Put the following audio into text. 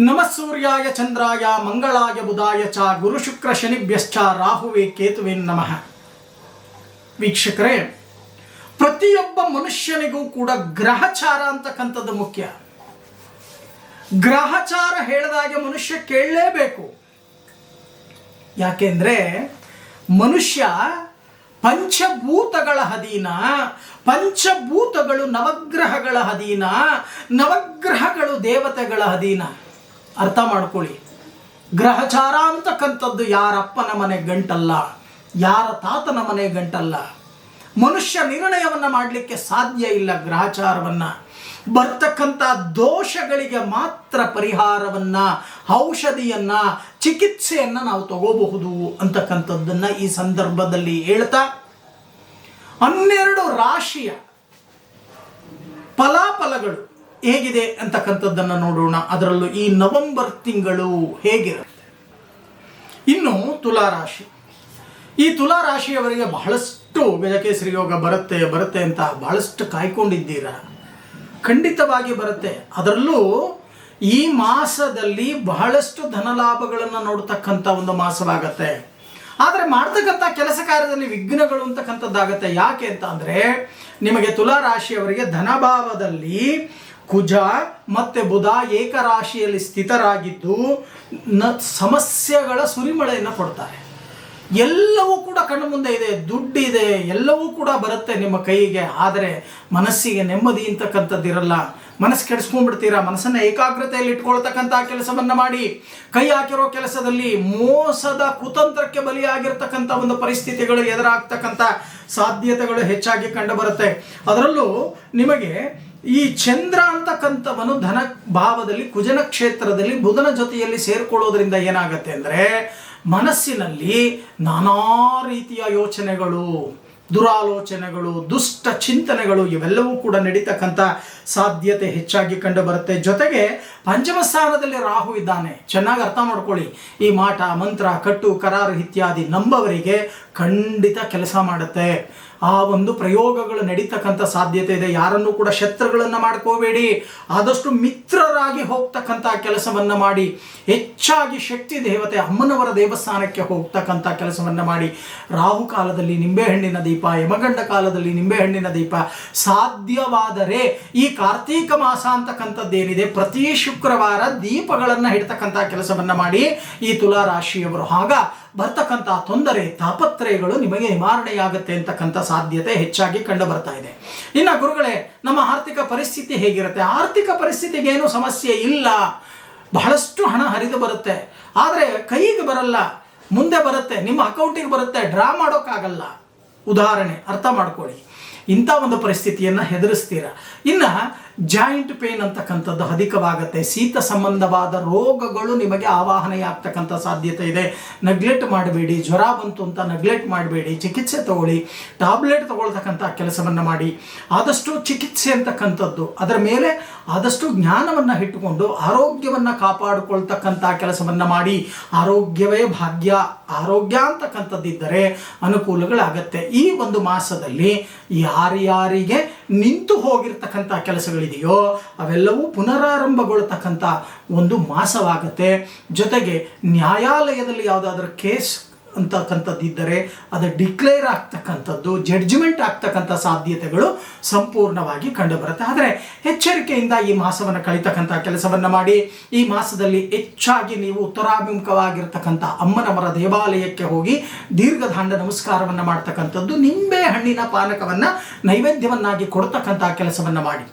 ನಮಃ ಸೂರ್ಯಾಯ ಚಂದ್ರಾಯ ಮಂಗಳಾಯ ಬುಧಾಯ ಚ ಗುರು ಶುಕ್ರ ಶನಿಭ್ಯಶ್ಚ ರಾಹುವೆ ಕೇತುವೆ ನಮಃ ವೀಕ್ಷಕರೇ ಪ್ರತಿಯೊಬ್ಬ ಮನುಷ್ಯನಿಗೂ ಕೂಡ ಗ್ರಹಚಾರ ಅಂತಕ್ಕಂಥದ್ದು ಮುಖ್ಯ. ಗ್ರಹಚಾರ ಹೇಳಿದಾಗೆ ಮನುಷ್ಯ ಕೇಳಲೇಬೇಕು. ಯಾಕೆಂದ್ರೆ ಮನುಷ್ಯ ಪಂಚಭೂತಗಳ ಅಧೀನ, ಪಂಚಭೂತಗಳು ನವಗ್ರಹಗಳ ಅಧೀನ, ನವಗ್ರಹಗಳು ದೇವತೆಗಳ ಅಧೀನ. ಅರ್ಥ ಮಾಡ್ಕೊಳ್ಳಿ. ಗ್ರಹಚಾರ ಅಂತಕ್ಕಂಥದ್ದು ಯಾರಪ್ಪನ ಮನೆ ಗಂಟಲ್ಲ, ಯಾರ ತಾತನ ಮನೆ ಗಂಟಲ್ಲ. ಮನುಷ್ಯ ನಿರ್ಣಯವನ್ನು ಮಾಡಲಿಕ್ಕೆ ಸಾಧ್ಯ ಇಲ್ಲ ಗ್ರಹಚಾರವನ್ನು. ಬರ್ತಕ್ಕಂಥ ದೋಷಗಳಿಗೆ ಮಾತ್ರ ಪರಿಹಾರವನ್ನ, ಔಷಧಿಯನ್ನ, ಚಿಕಿತ್ಸೆಯನ್ನ ನಾವು ತಗೋಬಹುದು ಅಂತಕ್ಕಂಥದ್ದನ್ನ ಈ ಸಂದರ್ಭದಲ್ಲಿ ಹೇಳ್ತಾ, ಹನ್ನೆರಡು ರಾಶಿಯ ಫಲಾಫಲಗಳು. ಹೇಗಿದೆ ಅಂತಕ್ಕಂಥದ್ದನ್ನು ನೋಡೋಣ. ಅದರಲ್ಲೂ ಈ ನವೆಂಬರ್ ತಿಂಗಳು ಹೇಗಿರುತ್ತೆ? ಇನ್ನು ತುಲಾ ರಾಶಿ ಈ ತುಲಾ ರಾಶಿಯವರಿಗೆ ಬಹಳಷ್ಟು ಗಜಕೇಸರಿ ಯೋಗ ಬರುತ್ತೆ ಬರುತ್ತೆ ಅಂತ ಬಹಳಷ್ಟು ಕಾಯ್ಕೊಂಡಿದ್ದೀರಾ? ಖಂಡಿತವಾಗಿ ಬರುತ್ತೆ. ಅದರಲ್ಲೂ ಈ ಮಾಸದಲ್ಲಿ ಬಹಳಷ್ಟು ಧನಲಾಭಗಳನ್ನು ನೋಡ್ತಕ್ಕಂಥ ಒಂದು ಮಾಸವಾಗತ್ತೆ. ಆದರೆ ಮಾಡ್ತಕ್ಕಂಥ ಕೆಲಸ ಕಾರ್ಯದಲ್ಲಿ ವಿಘ್ನಗಳು ಅಂತಕ್ಕಂಥದ್ದಾಗತ್ತೆ. ಯಾಕೆ ಅಂತ ಅಂದರೆ, ನಿಮಗೆ ತುಲಾ ರಾಶಿಯವರಿಗೆ ಧನಭಾವದಲ್ಲಿ ಕುಜ ಮತ್ತೆ ಬುಧ ಏಕರಾಶಿಯಲ್ಲಿ ಸ್ಥಿತರಾಗಿದ್ದು ನ ಸಮಸ್ಯೆಗಳ ಸುರಿಮಳೆಯನ್ನು ಕೊಡ್ತಾರೆ. ಎಲ್ಲವೂ ಕೂಡ ಕಣ್ಣು ಮುಂದೆ ಇದೆ ದುಡ್ಡಿದೆ ಎಲ್ಲವೂ ಕೂಡ ಬರುತ್ತೆ ನಿಮ್ಮ ಕೈಗೆ. ಆದರೆ ಮನಸ್ಸಿಗೆ ನೆಮ್ಮದಿ ಅಂತಕ್ಕಂಥದ್ದಿರಲ್ಲ ಮನಸ್ಸು ಕೆಡಿಸ್ಕೊಂಡ್ಬಿಡ್ತೀರಾ? ಮನಸ್ಸನ್ನು ಏಕಾಗ್ರತೆಯಲ್ಲಿ ಇಟ್ಕೊಳ್ತಕ್ಕಂಥ ಕೆಲಸವನ್ನು ಮಾಡಿ. ಕೈ ಹಾಕಿರೋ ಕೆಲಸದಲ್ಲಿ ಮೋಸದ ಕುತಂತ್ರಕ್ಕೆ ಬಲಿಯಾಗಿರ್ತಕ್ಕಂಥ ಒಂದು ಪರಿಸ್ಥಿತಿಗಳು ಎದುರಾಗ್ತಕ್ಕಂಥ ಸಾಧ್ಯತೆಗಳು ಹೆಚ್ಚಾಗಿ ಕಂಡುಬರುತ್ತೆ. ಅದರಲ್ಲೂ ನಿಮಗೆ ಈ ಚಂದ್ರ ಅಂತಕ್ಕಂಥವನು ಧನ ಭಾವದಲ್ಲಿ, ಕುಜನ ಕ್ಷೇತ್ರದಲ್ಲಿ ಬುಧನ ಜೊತೆಯಲ್ಲಿ ಸೇರ್ಕೊಳ್ಳೋದ್ರಿಂದ ಏನಾಗುತ್ತೆ ಅಂದರೆ ಮನಸ್ಸಿನಲ್ಲಿ ನಾನಾ ರೀತಿಯ ಯೋಚನೆಗಳು. ದುರಾಲೋಚನೆಗಳು, ದುಷ್ಟ ಚಿಂತನೆಗಳು ಇವೆಲ್ಲವೂ ಕೂಡ ನಡೀತಕ್ಕಂಥ ಸಾಧ್ಯತೆ ಹೆಚ್ಚಾಗಿ ಕಂಡು ಬರುತ್ತೆ. ಜೊತೆಗೆ ಪಂಚಮ ಸ್ಥಾನದಲ್ಲಿ ರಾಹು ಇದ್ದಾನೆ. ಚೆನ್ನಾಗಿ ಅರ್ಥ ಮಾಡ್ಕೊಳ್ಳಿ. ಈ ಮಾಟ, ಮಂತ್ರ, ಕಟ್ಟು, ಕರಾರು ಇತ್ಯಾದಿ ನಂಬವರಿಗೆ ಖಂಡಿತ ಕೆಲಸ ಮಾಡುತ್ತೆ. ಆ ಒಂದು ಪ್ರಯೋಗಗಳು ನಡೀತಕ್ಕಂಥ ಸಾಧ್ಯತೆ ಇದೆ. ಯಾರನ್ನು ಕೂಡ ಶತ್ರುಗಳನ್ನು ಮಾಡ್ಕೋಬೇಡಿ. ಆದಷ್ಟು ಮಿತ್ರರಾಗಿ ಹೋಗ್ತಕ್ಕಂಥ ಕೆಲಸವನ್ನು ಮಾಡಿ. ಹೆಚ್ಚಾಗಿ ಶಕ್ತಿ ದೇವತೆ ಅಮ್ಮನವರ ದೇವಸ್ಥಾನಕ್ಕೆ ಹೋಗ್ತಕ್ಕಂಥ ಕೆಲಸವನ್ನು ಮಾಡಿ. ರಾಹು ಕಾಲದಲ್ಲಿ ನಿಂಬೆಹಣ್ಣಿನ ದೀಪ, ಯಮಗಂಡ ಕಾಲದಲ್ಲಿ ನಿಂಬೆಹಣ್ಣಿನ ದೀಪ ಸಾಧ್ಯವಾದರೆ ಈ ಕಾರ್ತೀಕ ಮಾಸ ಅಂತಕ್ಕಂಥದ್ದೇನಿದೆ, ಪ್ರತಿ ಶುಕ್ರವಾರ ದೀಪಗಳನ್ನು ಹಿಡ್ತಕ್ಕಂಥ ಕೆಲಸವನ್ನು ಮಾಡಿ ಈ ತುಲಾ ರಾಶಿಯವರು ಆಗ ಬರ್ತಕ್ಕಂಥ ತೊಂದರೆ, ತಾಪತ್ರಯಗಳು ನಿಮಗೆ ನಿವಾರಣೆಯಾಗುತ್ತೆ ಅಂತಕ್ಕಂಥ ಸಾಧ್ಯತೆ ಹೆಚ್ಚಾಗಿ ಕಂಡು ಬರ್ತಾ ಇದೆ. ಇನ್ನು ಗುರುಗಳೇ, ನಮ್ಮ ಆರ್ಥಿಕ ಪರಿಸ್ಥಿತಿ ಹೇಗಿರುತ್ತೆ? ಆರ್ಥಿಕ ಪರಿಸ್ಥಿತಿಗೆ ಏನು ಸಮಸ್ಯೆ ಇಲ್ಲ. ಬಹಳಷ್ಟು ಹಣ ಹರಿದು ಬರುತ್ತೆ. ಆದರೆ ಕೈಗೆ ಬರಲ್ಲ, ಮುಂದೆ ಬರುತ್ತೆ, ನಿಮ್ಮ ಅಕೌಂಟಿಗೆ ಬರುತ್ತೆ, ಡ್ರಾ ಮಾಡೋಕ್ಕಾಗಲ್ಲ. ಉದಾಹರಣೆ ಅರ್ಥ ಮಾಡ್ಕೊಳ್ಳಿ. ಇಂಥ ಒಂದು ಪರಿಸ್ಥಿತಿಯನ್ನು ಹೆದರಿಸ್ತೀರ? ಇನ್ನು ಜಾಯಿಂಟ್ ಪೇನ್ ಅಂತಕ್ಕಂಥದ್ದು ಅಧಿಕವಾಗುತ್ತೆ. ಶೀತ ಸಂಬಂಧವಾದ ರೋಗಗಳು ನಿಮಗೆ ಆವಾಹನೆಯಾಗ್ತಕ್ಕಂಥ ಸಾಧ್ಯತೆ ಇದೆ. ನೆಗ್ಲೆಕ್ಟ್ ಮಾಡಬೇಡಿ, ಜ್ವರ ಬಂತು ಅಂತ ನೆಗ್ಲೆಕ್ಟ್ ಮಾಡಬೇಡಿ, ಚಿಕಿತ್ಸೆ ತಗೊಳ್ಳಿ ಟ್ಯಾಬ್ಲೆಟ್ ತಗೊಳ್ತಕ್ಕಂಥ ಕೆಲಸವನ್ನು ಮಾಡಿ. ಆದಷ್ಟು ಚಿಕಿತ್ಸೆ ಅಂತಕ್ಕಂಥದ್ದು, ಅದರ ಮೇಲೆ ಆದಷ್ಟು ಜ್ಞಾನವನ್ನು ಇಟ್ಟುಕೊಂಡು ಆರೋಗ್ಯವನ್ನು ಕಾಪಾಡಿಕೊಳ್ತಕ್ಕಂಥ ಕೆಲಸವನ್ನು ಮಾಡಿ. ಆರೋಗ್ಯವೇ ಭಾಗ್ಯ, ಆರೋಗ್ಯ ಅಂತಕ್ಕಂಥದ್ದಿದ್ದರೆ ಅನುಕೂಲಗಳಾಗತ್ತೆ. ಈ ಒಂದು ಮಾಸದಲ್ಲಿ ಯಾರ್ಯಾರಿಗೆ ನಿಂತು ಹೋಗಿರ್ತಕ್ಕಂಥ ಕೆಲಸಗಳಿದೆಯೋ ಅವೆಲ್ಲವೂ ಪುನರಾರಂಭಗೊಳ್ತಕ್ಕಂಥ ಒಂದು ಮಾಸವಾಗತ್ತೆ. ಜೊತೆಗೆ ನ್ಯಾಯಾಲಯದಲ್ಲಿ ಯಾವುದಾದ್ರೂ ಕೇಸ್ ಅಂತಕ್ಕಂಥದ್ದಿದ್ದರೆ ಅದು ಡಿಕ್ಲೇರ್ ಆಗ್ತಕ್ಕಂಥದ್ದು, ಜಡ್ಜ್ಮೆಂಟ್ ಆಗ್ತಕ್ಕಂಥ ಸಾಧ್ಯತೆಗಳು ಸಂಪೂರ್ಣವಾಗಿ ಕಂಡುಬರುತ್ತೆ. ಆದರೆ ಎಚ್ಚರಿಕೆಯಿಂದ ಈ ಮಾಸವನ್ನು ಕಳಿತಕ್ಕಂಥ ಕೆಲಸವನ್ನು ಮಾಡಿ, ಈ ಮಾಸದಲ್ಲಿ ಹೆಚ್ಚಾಗಿ ನೀವು ಉತ್ತರಾಭಿಮುಖವಾಗಿರ್ತಕ್ಕಂಥ ಅಮ್ಮನವರ ದೇವಾಲಯಕ್ಕೆ ಹೋಗಿ ದೀರ್ಘದಾಂಡ ನಮಸ್ಕಾರವನ್ನು ಮಾಡ್ತಕ್ಕಂಥದ್ದು, ನಿಂಬೆ ಹಣ್ಣಿನ ಪಾನಕವನ್ನು ನೈವೇದ್ಯವನ್ನಾಗಿ ಕೊಡ್ತಕ್ಕಂಥ ಕೆಲಸವನ್ನು ಮಾಡಿ.